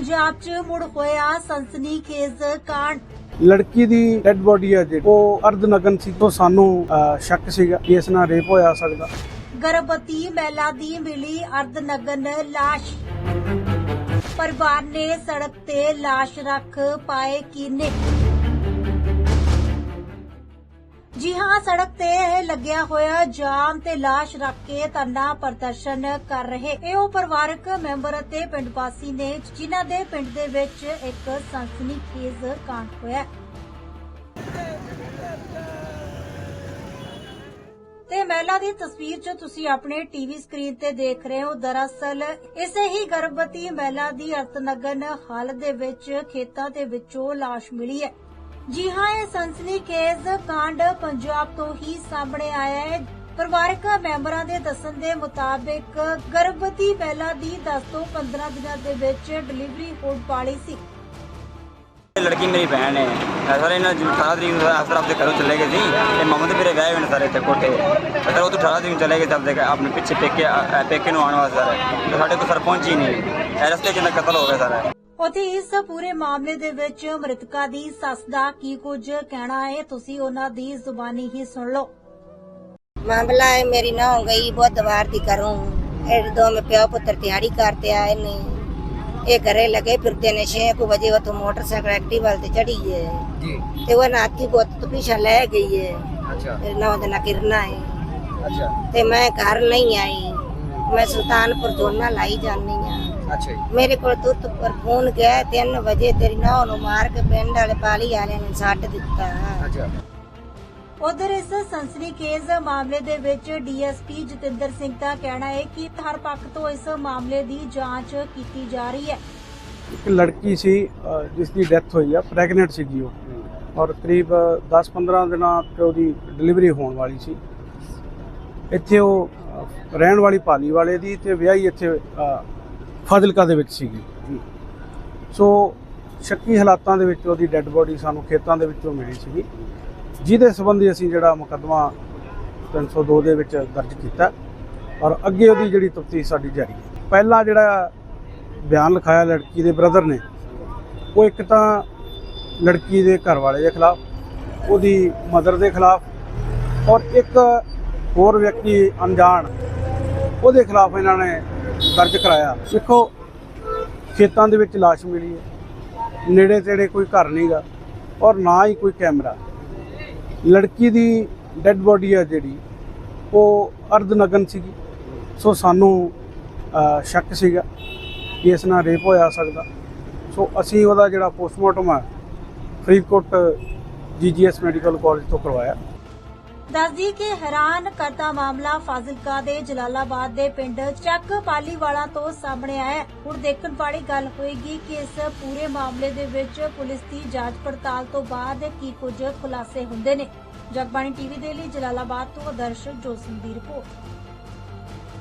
ਪੰਜਾਬ 'ਚ ਮੁੜ ਹੋਇਆ ਸਨਸਨੀਖੇਜ਼ ਕਾਂਡ। ਲੜਕੀ ਦੀ ਡੈੱਡ ਬੋਡੀ ਹੈ ਜਿਹੜੀ ਉਹ ਅਰਧਨਗਨ ਸੀ ਤੋਂ ਸਾਨੂੰ ਸ਼ੱਕ ਸੀਗਾ ਕਿ ਇਸ ਨਾਲ ਰੇਪ ਹੋਇਆ ਸਕਦਾ। ਗਰਭਵਤੀ ਮਹਿਲਾ ਦੀ ਮਿਲੀ ਅਰਧਨਗਨ ਲਾਸ਼। ਪਰਿਵਾਰ ਨੇ ਸੜਕ ਤੇ ਲਾਸ਼ ਰੱਖ ਪਾਏ ਕੀਨੇ। ਜੀ ਹਾਂ, ਸੜਕ ਤੇ ਲੱਗਿਆ ਹੋਇਆ ਜਾਮ ਤੇ ਲਾਸ਼ ਰੱਖ ਕੇ ਧਰਨਾ ਪ੍ਰਦਰਸ਼ਨ ਕਰ ਰਹੇ ਇਹ ਉਹ ਪਰਿਵਾਰਕ ਮੈਂਬਰ ਅਤੇ ਪਿੰਡ ਵਾਸੀ ਨੇ, ਜਿਨ੍ਹਾਂ ਦੇ ਪਿੰਡ ਦੇ ਵਿੱਚ ਇੱਕ ਸਨਸਨੀਖੇਜ਼ ਕਾਂਡ ਹੋਇਆ। ਤੇ ਮਹਿਲਾ ਦੀ ਤਸਵੀਰ ਜੋ ਤੁਸੀਂ ਆਪਣੇ ਟੀਵੀ ਸਕਰੀਨ ਤੇ ਦੇਖ ਰਹੇ ਹੋ। ਦਰਅਸਲ ਇਸੇ ਹੀ ਗਰਭਵਤੀ ਮਹਿਲਾ ਦੀ ਅਰਤਨਗਨ ਹਾਲਤ ਦੇ ਵਿੱਚ ਖੇਤਾਂ ਦੇ ਵਿੱਚੋਂ ਲਾਸ਼ ਮਿਲੀ ਹੈ। ਜੀ ਹਾਂ ਇਹ ਸਨਸਨੀਖੇਜ਼ ਕਾਂਡ ਪੰਜਾਬ ਤੋਂ ਹੀ ਸਾਹਮਣੇ ਆਇਆ ਹੈ। ਪਰਿਵਾਰਕ ਮੈਂਬਰਾਂ ਦੇ ਦੱਸਣ ਦੇ ਮੁਤਾਬਿਕ ਗਰਭਵਤੀ ਮਹਿਲਾ ਦੀ 10 ਤੋਂ 15 ਦਿਨਾਂ ਦੇ ਵਿੱਚ ਡਿਲੀਵਰੀ ਹੋਣ ਵਾਲੀ ਸੀ। ਇਹ ਲੜਕੀ ਮੇਰੀ ਭੈਣ ਹੈ। ਇਹ ਸਾਰੇ ਇਹਨਾਂ ਜਿਵੇਂ 18 ਤਰੀਕ ਨੂੰ ਅਫਸਰ ਆਪਦੇ ਘਰੋਂ ਚਲੇ ਗਏ ਸੀ ਤੇ ਮਾਮਾ ਦੇ ਮੇਰੇ ਵਿਆਹ ਹੋਏ ਨੇ ਸਾਰੇ ਇੱਥੇ ਕੋਠੇ ਅਸਰ ਉਹ ਤੋਂ 18 ਤਰੀਕ ਨੂੰ ਚਲੇ ਗਏ ਸੀ ਆਪਦੇ ਘਰ, ਆਪਣੇ ਪਿੱਛੇ ਪੇਕੇ ਅ, ਪੇਕੇ ਨੂੰ ਆਉਣ ਵਾਸਤੇ ਸਾਰੇ। ਤੇ ਸਾਡੇ ਕੋਲ ਸਰ ਪਹੁੰਚੀ ਨਹੀਂ। ਇਹ ਰਸਤੇ 'ਚ ਇਹਨਾਂ ਕਤਲ ਹੋ ਗਿਆ ਸਾਰਾ। ਉਥੇ ਇਸ ਪੂਰੇ ਮਾਮਲੇ ਦੇ ਵਿੱਚ ਮ੍ਰਿਤਕਾ ਦੀ ਸੱਸ ਦਾ ਕੀ ਕੁਝ ਕਹਿਣਾ ਹੈ ਤੁਸੀਂ ਉਹਨਾਂ ਦੀ ਜ਼ੁਬਾਨੀ ਹੀ ਸੁਣ ਲਓ मामला है मेरी ना हो गई बुधवार दी करूं फिर दो में प्यो पुत्र दिहाड़ी करते आए ने ये घरे लगे फिरते ने छे को बजे वो तो मोटरसाइकिल एक्टिवा ते चढ़ी है ਜੀ ते वो नाती को तो पीछे ले गई है ਅੱਛਾ फिर ना वो ना किरना है ਅੱਛਾ ते मैं घर नहीं आई मैं सुल्तानपुर जोना लाई जानी हां ਅੱਛਾ ਜੀ। ਮੇਰੇ ਕੋਲ ਤੁਰਤ ਪਰ ਫੋਨ ਗਿਆ 3 ਵਜੇ ਤੇਰੀ ਨੌ ਨੂੰ ਮਾਰ ਕੇ ਪਿੰਡ ਵਾਲੇ ਪਾਲੀ ਵਾਲਿਆਂ ਨੇ ਛੱਡ ਦਿੱਤਾ। ਅੱਛਾ। ਉਧਰ ਇਸ ਸੰਸਨੀਖੇਜ਼ ਮਾਮਲੇ ਦੇ ਵਿੱਚ ਡੀਐਸਪੀ ਜਤਿੰਦਰ ਸਿੰਘ ਦਾ ਕਹਿਣਾ ਹੈ ਕਿ ਹਰ ਪੱਖ ਤੋਂ ਇਸ ਮਾਮਲੇ ਦੀ ਜਾਂਚ ਕੀਤੀ ਜਾ ਰਹੀ ਹੈ। ਇੱਕ ਲੜਕੀ ਸੀ ਜਿਸ ਦੀ ਡੈਥ ਹੋਈ ਆ ਪ੍ਰੈਗਨੈਂਟ ਸੀ ਜੀ ਉਹ। ਔਰ ਕਰੀਬ 10-15 ਦਿਨਾਂ ਤੇ ਉਹਦੀ ਡਿਲੀਵਰੀ ਹੋਣ ਵਾਲੀ ਸੀ। ਇੱਥੇ ਉਹ ਰਹਿਣ ਵਾਲੀ ਪਾਲੀ ਵਾਲੇ ਦੀ ਤੇ ਵਿਆਹੀ ਇੱਥੇ ਫਾਜ਼ਿਲਕਾ ਦੇ ਵਿੱਚ ਸੀਗੀ। ਸੋ ਸ਼ੱਕੀ ਹਾਲਾਤਾਂ ਦੇ ਵਿੱਚ ਉਹਦੀ ਡੈੱਡ ਬੋਡੀ ਸਾਨੂੰ ਖੇਤਾਂ ਦੇ ਵਿੱਚੋਂ ਮਿਲੀ ਸੀਗੀ। ਜਿਹਦੇ ਸੰਬੰਧੀ ਅਸੀਂ ਜਿਹੜਾ ਮੁਕੱਦਮਾ 302 ਦੇ ਵਿੱਚ ਦਰਜ ਕੀਤਾ ਔਰ ਅੱਗੇ ਉਹਦੀ ਜਿਹੜੀ ਤਫਤੀਸ਼ ਸਾਡੀ ਜਾਰੀ ਹੈ। ਪਹਿਲਾਂ ਜਿਹੜਾ ਬਿਆਨ ਲਿਖਾਇਆ ਲੜਕੀ ਦੇ ਬ੍ਰਦਰ ਨੇ ਉਹ ਇੱਕ ਤਾਂ ਲੜਕੀ ਦੇ ਘਰ ਵਾਲੇ ਦੇ ਖਿਲਾਫ ਉਹਦੀ ਮਦਰ ਦੇ ਖਿਲਾਫ ਔਰ ਇੱਕ ਹੋਰ ਵਿਅਕਤੀ ਅਣਜਾਣ ਉਹਦੇ ਖਿਲਾਫ ਇਹਨਾਂ ਨੇ ਦਰਜ ਕਰਾਇਆ। ਦੇਖੋ, ਖੇਤਾਂ ਦੇ ਵਿੱਚ ਲਾਸ਼ ਮਿਲੀ ਹੈ। ਨੇੜੇ ਤੇੜੇ ਕੋਈ ਘਰ ਨਹੀਂਗਾ ਔਰ ਨਾ ਹੀ ਕੋਈ ਕੈਮਰਾ। ਲੜਕੀ ਦੀ ਡੈੱਡ ਬੋਡੀ ਆ ਜਿਹੜੀ, ਉਹ ਅਰਧਨਗਨ ਸੀਗੀ। ਸੋ ਸਾਨੂੰ ਸ਼ੱਕ ਸੀਗਾ ਕਿ ਇਸ ਨਾਲ ਰੇਪ ਹੋਇਆ ਸਕਦਾ। ਸੋ ਅਸੀਂ ਉਹਦਾ ਜਿਹੜਾ ਪੋਸਟਮਾਰਟਮ ਹੈ ਫਰੀਦਕੋਟ ਜੀਜੀਐਸ ਮੈਡੀਕਲ ਕਾਲਜ ਤੋਂ ਕਰਵਾਇਆ। ਦੱਸਦੀ ਕਿ ਹੈਰਾਨ ਕਰਦਾ ਮਾਮਲਾ ਫਾਜ਼ਿਲਕਾ ਦੇ ਜਲਾਲਾਬਾਦ ਦੇ ਪਿੰਡ ਚੱਕ ਪਾਲੀਵਾਲਾ ਤੋਂ ਸਾਹਮਣੇ ਆਇਆ ਹੁਣ ਦੇਖਣ ਵਾਲੀ ਗੱਲ ਹੋਏਗੀ ਕਿ ਇਸ ਪੂਰੇ ਮਾਮਲੇ ਦੇ ਵਿੱਚ ਪੁਲਿਸ ਦੀ ਜਾਂਚ ਪੜਤਾਲ ਤੋਂ ਬਾਅਦ ਕੀ ਕੁਝ ਖੁਲਾਸੇ ਹੁੰਦੇ ਨੇ। ਜਗਬਾਣੀ ਟੀਵੀ ਦੇ ਲਈ ਜਲਾਲਾਬਾਦ ਤੋਂ ਆਦਰਸ਼ ਜੋਸਨ ਦੀ ਰਿਪੋਰਟ।